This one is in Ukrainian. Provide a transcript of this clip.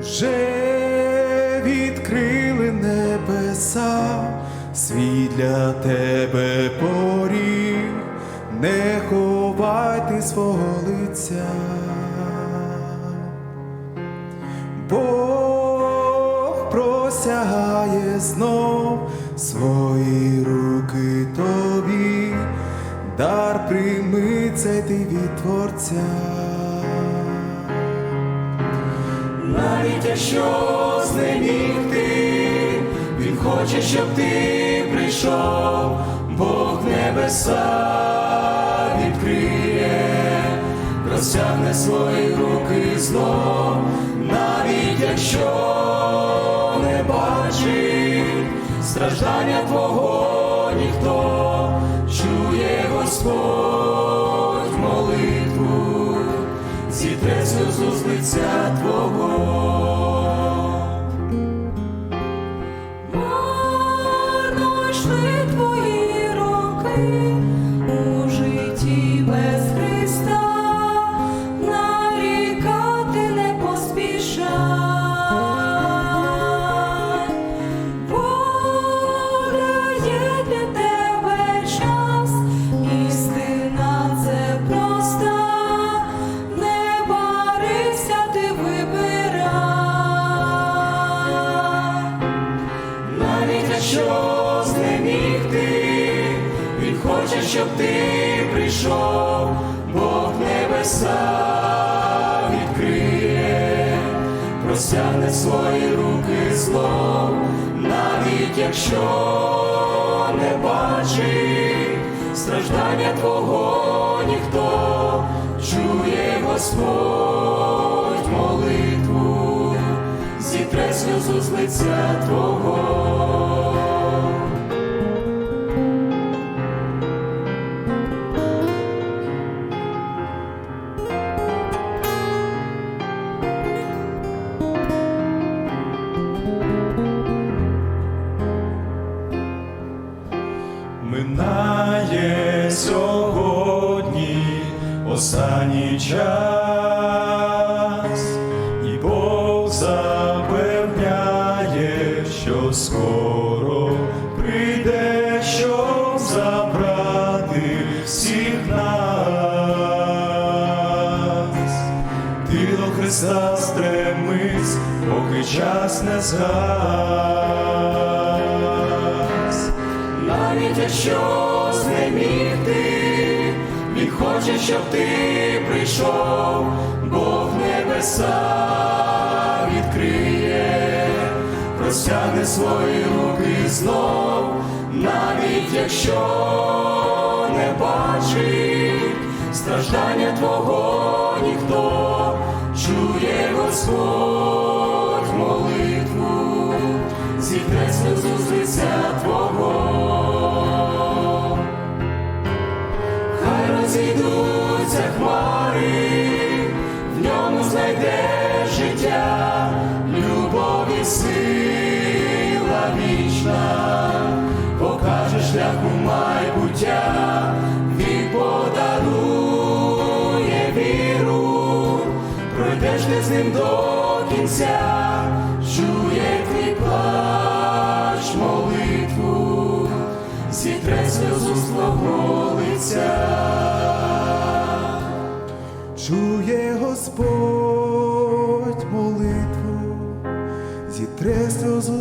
вже відкрили небеса, світ для тебе поріг, не ховайте свого лиця. Бог просягає знов свої руки тобі, дар прийми цей ти від Творця. Навіть якщо знеміг ти, він хоче, щоб ти прийшов, Бог небеса відкриє, розтягне свої руки знов, навіть якщо не бачить страждання твого ніхто, чує Господь зітре сльозу з лиця Твого. Марно йшли твої Навіть якщо знеміг ти, він хоче, щоб ти прийшов, Бог небеса відкриє, простягне свої руки знов, навіть якщо не бачить страждання твого ніхто, чує Господь зітре сльозу з лиця Твого. Минає сьогодні останній час, і Бог скоро прийде, щоб забрати всіх нас. Ти до Христа стремись, поки час не згас. Навіть якщо знеміг ти, він хоче, щоб ти прийшов, Бог небеса відкриє, простягне свої руки знов, навіть якщо не бачить страждання твого ніхто, чує Господь молитву, зітре сльозу з Твого. Ти з ним до кінця, чує твій плач, молитву, зітре сльозу з твого лиця. Чує Господь молитву, зітре сльозу.